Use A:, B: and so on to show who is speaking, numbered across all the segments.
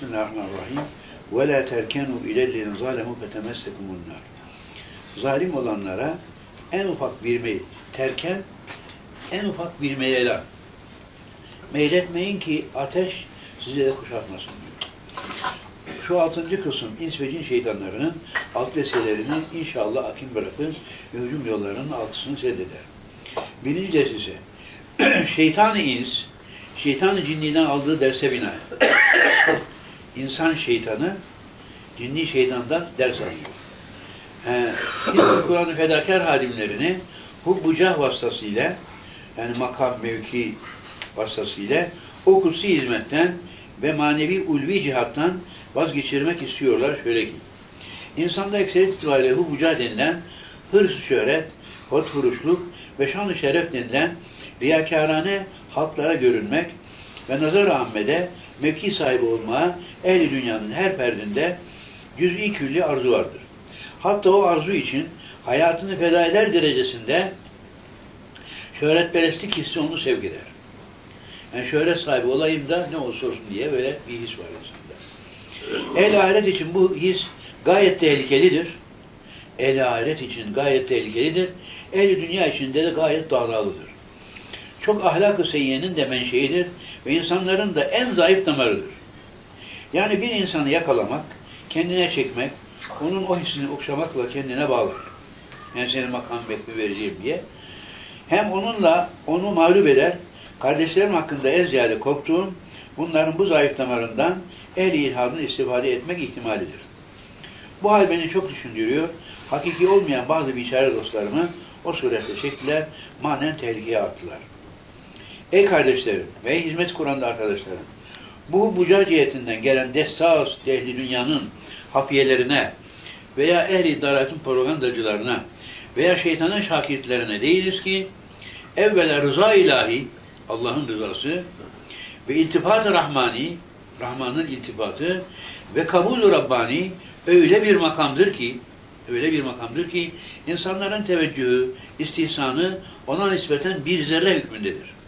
A: Bismillahirrahmanirrahim. Ve la terkenu ilellezine zalemu fetemessekumun nar. Zalim olanlara en ufak bir meyil, terken en ufak bir meyele meyletmeyin ki ateş sizi de kuşatmasın diyor. Şu altıncı kısım ins ve cin şeytanlarının alt deselerini inşallah akim bırakır ve hücum yollarının altısını seddeder. Birinci ders ise şeytan-ı ins, şeytan-ı cinninden aldığı derse binaen insan şeytanı cinni şeytandan ders alıyor. Ee, biz Kur'an-ı fedakar halimlerini bu bucah vasıtasıyla yani makam, mevki vasıtasıyla o kutsi hizmetten ve manevi ulvi cihattan vazgeçirmek istiyorlar şöyle ki. İnsanda ekseriyet itibariyle bu bucah denilen hırs şöhret, hotfuruşluk ve şan-ı şeref denilen riyakarane halklara görünmek ve nazar-ı ammede mevki sahibi olmaya ehli dünyanın her ferdinde cüz'i külli arzu vardır. Hatta o arzu için hayatını feda eder derecesinde şöhretperestlik hissi onu sevk eder. Yani şöhret sahibi olayım da ne olursa olsun diye böyle bir his var insanda. El ahiret için bu his gayet tehlikelidir. El ahiret için gayet tehlikelidir. El dünya içinde de gayet dağınalıdır. Çok ahlak-ı seyyiyenin de menşeidir ve insanların da en zayıf damarıdır. Yani bir insanı yakalamak, kendine çekmek, onun o hissini okşamakla kendine bağlar. Yani senin makam bekmi vereceğim diye. Hem onunla onu mağlup eder, kardeşlerim hakkında en ziyade korktuğum, bunların bu zayıf damarından ehli ilhadını istifade etmek ihtimalidir. Bu hal beni çok düşündürüyor. Hakiki olmayan bazı biçare dostlarımı o surette çektiler, manen tehlikeye attılar. Ey kardeşlerim ve hizmet Kur'an'da arkadaşlarım, bu buca cihetinden gelen destas ehli dünyanın hafiyelerine veya ehli dalatın propagandacılarına veya şeytanın şakirtlerine değiliz ki evvela rıza ilahi Allah'ın rızası ve iltifat-ı rahmani Rahman'ın iltifatı ve kabul-ü Rabbani öyle bir makamdır ki öyle bir makamdır ki insanların teveccühü, istihsanı ona nispeten bir zerre hükmündedir.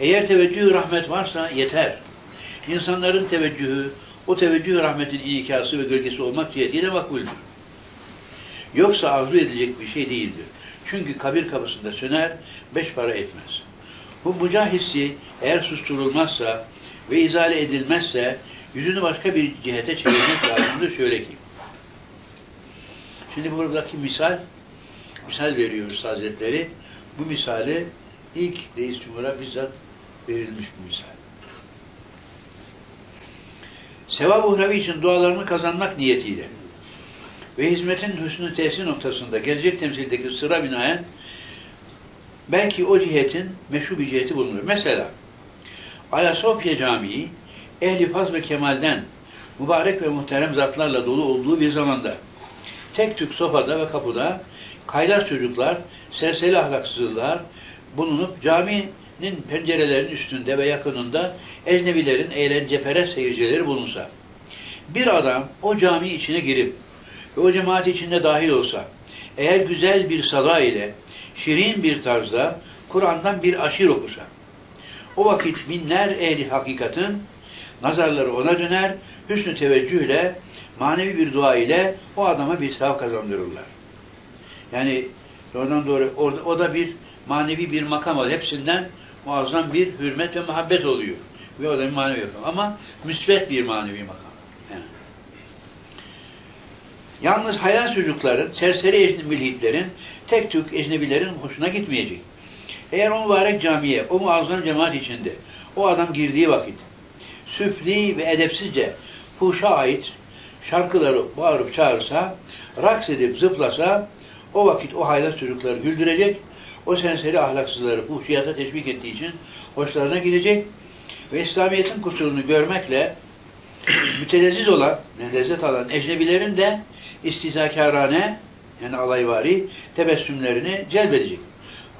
A: Eğer teveccühü rahmet varsa yeter. İnsanların teveccühü, o teveccühü rahmetin inikası ve gölgesi olmak cihetiyle makbuldür. Yoksa arzu edilecek bir şey değildir. Çünkü kabir kapısında söner, beş para etmez. Bu bucah hissi eğer susturulmazsa ve izale edilmezse yüzünü başka bir cihete çevirmek lazımdır şöyle ki. Şimdi buradaki misal, misal veriyoruz Hazretleri. Bu misali ilk Reis Cumhur'a bizzat verilmiş bir misal. Sevap-ı uhrevi için dualarını kazanmak niyetiyle ve hizmetin hüsnü tesir noktasında gelecek temsildeki sıra binaen belki o cihetin meşru bir ciheti bulunur. Mesela Ayasofya Camii ehli faz ve kemalden mübarek ve muhterem zatlarla dolu olduğu bir zamanda tek tük sofada ve kapıda kaylas çocuklar, serseri ahlaksızlar bulunup caminin pencerelerinin üstünde ve yakınında ecnebilerin eğlenceperest seyircileri bulunsa, bir adam o cami içine girip ve o cemaat içinde dahil olsa, eğer güzel bir sada ile şirin bir tarzda Kur'an'dan bir aşir okusa, o vakit binler ehli hakikatin nazarları ona döner, hüsnü teveccühle, manevi bir dua ile o adama bir sevap kazandırırlar. Yani doğrudan doğru orada, o da bir manevi bir makam var. Hepsinden muazzam bir hürmet ve muhabbet oluyor. Ve o da bir manevi makam. Ama müsbet bir manevi makam. Yani. Yalnız hayal çocukların, serseri ecnebilliklerin, tek tük ecnebilerin hoşuna gitmeyecek. Eğer o mübarek camiye, o muazzam cemaat içinde o adam girdiği vakit süfli ve edepsizce fuşa ait şarkıları bağırıp çağırsa, raks edip zıplasa o vakit o haylaz çocukları güldürecek, o senseri ahlaksızları fuhşiyata teşvik ettiği için hoşlarına gidecek ve İslamiyet'in kusurunu görmekle mütelezziz olan, yani lezzet alan ecnebilerin de istihzakarane yani alayvari tebessümlerini celbedecek.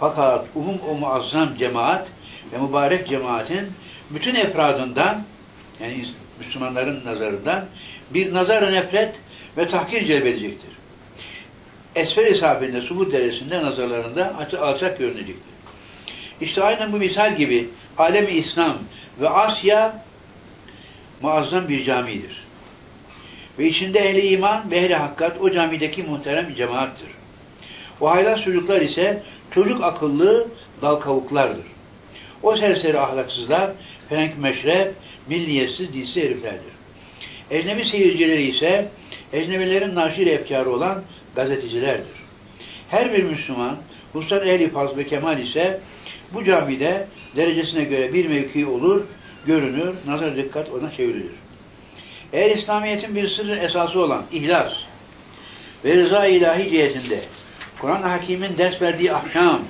A: Fakat umum o muazzam cemaat ve mübarek cemaatin bütün efradından yani Müslümanların nazarından bir nazar nefret ve tahkir celbedecektir. Esfer-i safinde, subut derecesinde nazarlarında alçak görünecektir. İşte aynen bu misal gibi alemi İslam ve Asya muazzam bir camidir. Ve içinde ehli iman ve ehli hakkat o camideki muhterem bir cemaattir. O haylaz çocuklar ise çocuk akıllı dal kavuklardır. O serseri ahlaksızlar, frenk meşrep, milliyetsiz, dilsiz heriflerdir. Ecnebi seyircileri ise ecnebilerin naşir efkarı olan gazetecilerdir. Her bir Müslüman, hususan ehli faz kemal ise bu camide derecesine göre bir mevki olur, görünür, nazar dikkat ona çevrilir. Eğer İslamiyet'in bir sırrı esası olan ihlas ve rıza ilahi cihetinde Kur'an-ı Hakim'in ders verdiği ahkam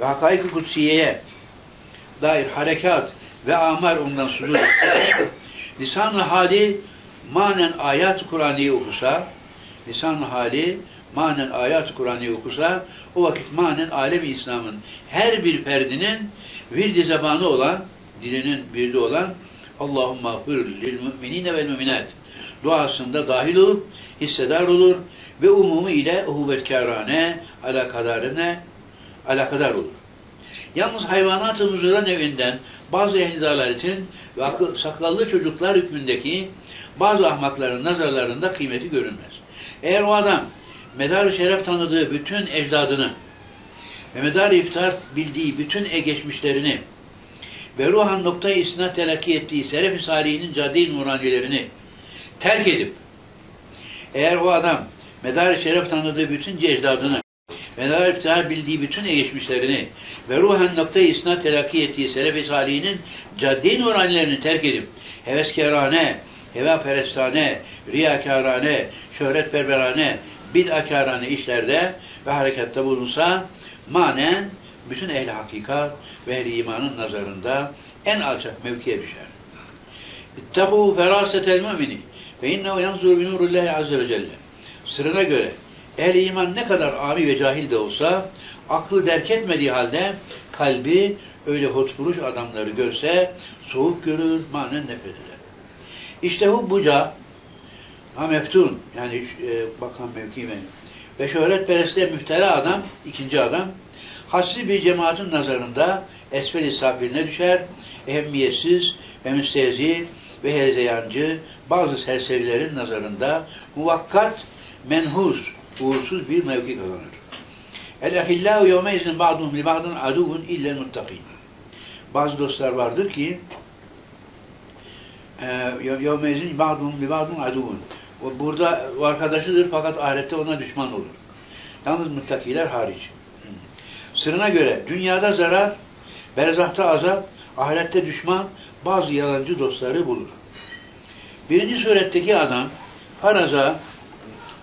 A: ve hakaik-i kutsiyeye dair harekat ve amar ondan sudur. Lisan-ı hali manen ayat-ı Kur'an'ı okusa, lisan-ı hali manen ayat-ı Kur'an'ı okusa, o vakit manen alem İslam'ın her bir ferdinin virdi zamanı olan, dilinin virdi olan Allahümme gfir lil müminine vel müminat duasında dahil olup hissedar olur ve umumu ile uhuvvetkârâne alakadarine alakadar olur. Yalnız hayvanat-ı muzura nevinden bazı ehli dalaletin ve akıl, sakallı çocuklar hükmündeki bazı ahmakların nazarlarında kıymeti görünmez. Eğer o adam medar-ı şeref tanıdığı bütün ecdadını ve medar-ı iftar bildiği bütün geçmişlerini ve ruhan noktayı isnat telakki ettiği Selef-i Salihinin cadde-i nuraniyelerini terk edip eğer o adam medar-ı şeref tanıdığı bütün ecdadını medar-ı iftar bildiği bütün geçmişlerini ve ruhan noktayı isnat telakki ettiği Selef-i Salihinin cadde-i nuraniyelerini terk edip heveskerane, heva perestane, riyakârane, şöhretperverane, bid'akârane işlerde ve harekatta bulunsa manen bütün ehli hakikat ve ehli imanın nazarında en alçak mevkiye düşer. İttabû ferâsetel mümini ve innehu yanzur bi nurillahi azze ve celle. Sırrına göre ehli iman ne kadar ami ve cahil de olsa aklı derk etmediği halde kalbi öyle hotburuş adamları görse soğuk görür, manen nefret eder. İşte bu buca ha meftun yani e, bakan mevki ve şöhretperestliğe müftera adam, ikinci adam hassi bir cemaatin nazarında esfel-i safirine düşer, ehemmiyetsiz ve müstehzi ve hezeyancı bazı serserilerin nazarında muvakkat, menhus, uğursuz bir mevki kazanır. El-ehillâhu yevme izin ba'duhum li ba'dun aduvun ille muttakin. Bazı dostlar vardır ki yevme izin ba'duhum li ba'dun aduvun. Burada arkadaşıdır fakat ahirette ona düşman olur. Yalnız muttakiler hariç. Sırrına göre dünyada zarar, berzahta azap, ahirette düşman bazı yalancı dostları bulur. Birinci suretteki adam faraza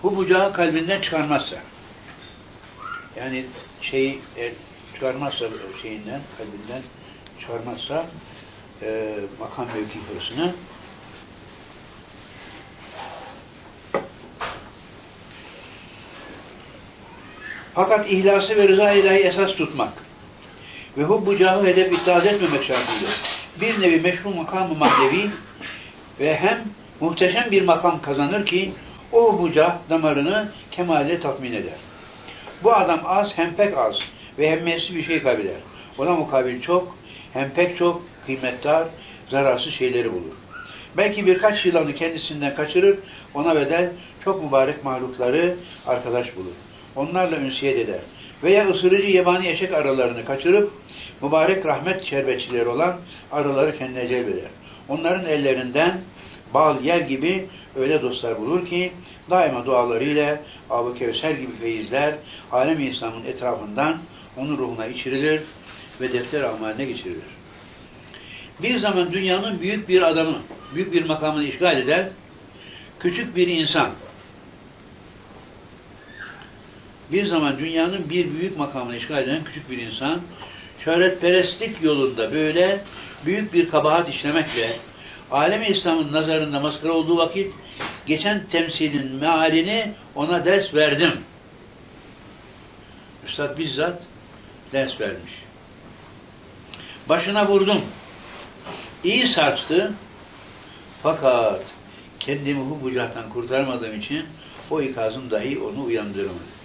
A: bu bucağı kalbinden çıkarmazsa yani şeyi e, çıkarmazsa şeyinden, kalbinden çıkarmazsa e, makam mevki hırsını Fakat ihlası ve rıza ilahi esas tutmak ve hubbu cahı hedef itaat etmemek şartıyla bir nevi meşru makamı manevi ve hem muhteşem bir makam kazanır ki o bucah damarını kemale tatmin eder. Bu adam az hem pek az ve hemmiyetli bir şey kaybeder. Ona mukabil çok hem pek çok kıymetdar, zararsız şeyleri bulur. Belki birkaç yılanı kendisinden kaçırır, ona bedel çok mübarek mahlukları arkadaş bulur onlarla ünsiyet eder. Veya ısırıcı yabani eşek arılarını kaçırıp mübarek rahmet şerbetçileri olan arıları kendine celbeder. Onların ellerinden bal yer gibi öyle dostlar bulur ki daima dualarıyla Abu Kevser gibi feyizler alem İslam'ın etrafından onun ruhuna içirilir ve defter amaline geçirilir. Bir zaman dünyanın büyük bir adamı, büyük bir makamını işgal eder, küçük bir insan, bir zaman dünyanın bir büyük makamını işgal eden küçük bir insan, şöhretperestlik yolunda böyle büyük bir kabahat işlemekle, alemi İslam'ın nazarında maskara olduğu vakit, geçen temsilin mealini ona ders verdim. Üstad bizzat ders vermiş. Başına vurdum. İyi sarstı. Fakat kendimi bu bucaktan kurtarmadığım için o ikazım dahi onu uyandırmadı.